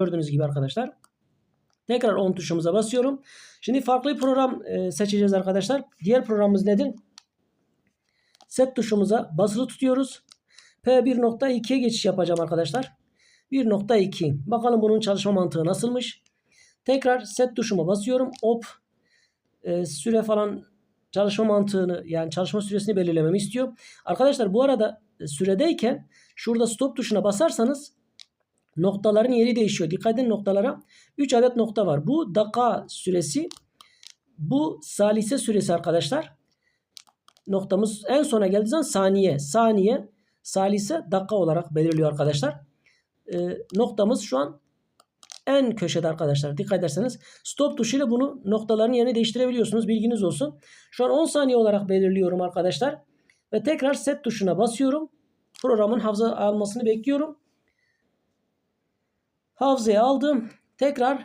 Gördüğünüz gibi arkadaşlar. Tekrar 10 tuşumuza basıyorum. Şimdi farklı bir program e, seçeceğiz arkadaşlar. Diğer programımız nedir? Set tuşumuza basılı tutuyoruz. P1.2'ye geçiş yapacağım arkadaşlar. 1.2. Bakalım bunun çalışma mantığı nasılmış. Tekrar set tuşuma basıyorum. Hop. E, süre falan çalışma mantığını yani çalışma süresini belirlememi istiyor. Arkadaşlar bu arada e, süredeyken şurada stop tuşuna basarsanız noktaların yeri değişiyor. Dikkat edin noktalara. 3 adet nokta var. Bu dakika süresi. Bu salise süresi arkadaşlar. Noktamız en sona geldiği zaman saniye. Saniye salise dakika olarak belirliyor arkadaşlar. Ee, noktamız şu an en köşede arkadaşlar. Dikkat ederseniz stop tuşuyla bunu noktaların yerini değiştirebiliyorsunuz. Bilginiz olsun. Şu an 10 saniye olarak belirliyorum arkadaşlar. Ve tekrar set tuşuna basıyorum. Programın hafıza almasını bekliyorum. Hafızaya aldım. Tekrar